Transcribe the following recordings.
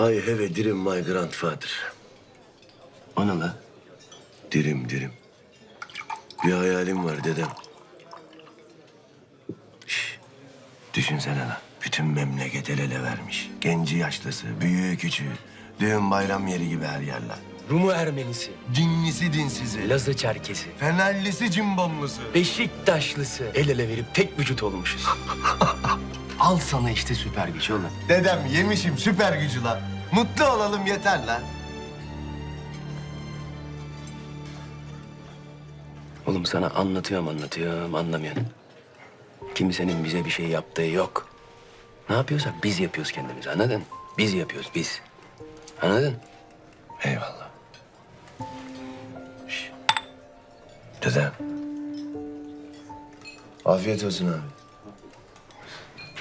I have a dream my grandfather. O ne la? Dirim dirim. Bir hayalim var dedem. Şş, düşünsene lan. Bütün memleket el ele vermiş. Genci yaşlısı, büyüğü küçüğü. Düğün bayram yeri gibi her yerler. Rumu Ermenisi, Dinlisi dinsizi. Lazı Çerkesi, Fenerlisi cimbomlusu. Beşiktaşlısı el ele verip tek vücut olmuşuz. Al sana işte süper güç oğlum. Dedem yemişim süper gücü lan. Mutlu olalım yeter lan. Oğlum sana anlatıyorum anlatıyorum anlamıyorsun. Kimsenin bize bir şey yaptığı yok. Ne yapıyorsak biz yapıyoruz kendimiz anladın? Biz yapıyoruz biz. Anladın? Eyvallah. Şş. Dedem. Afiyet olsun abi.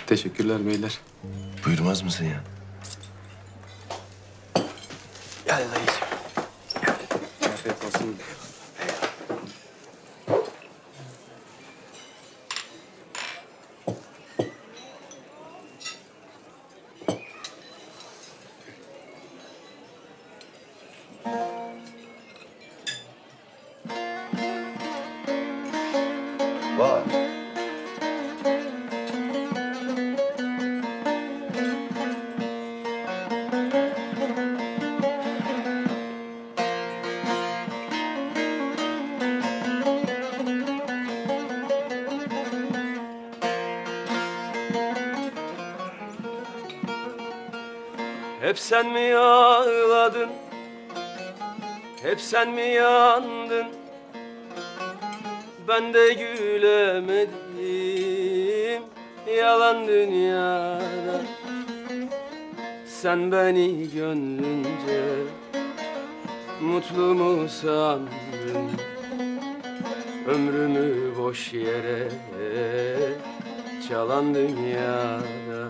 Teşekkürler beyler. Buyurmaz mısın ya? Gel dayıcığım. Afiyet olsun. Var. Hep sen mi ağladın? Hep sen mi yandın? Ben de gülemedim yalan dünyada Sen beni gönlünce mutlu mu sandın? Ömrümü boş yere çalan dünyada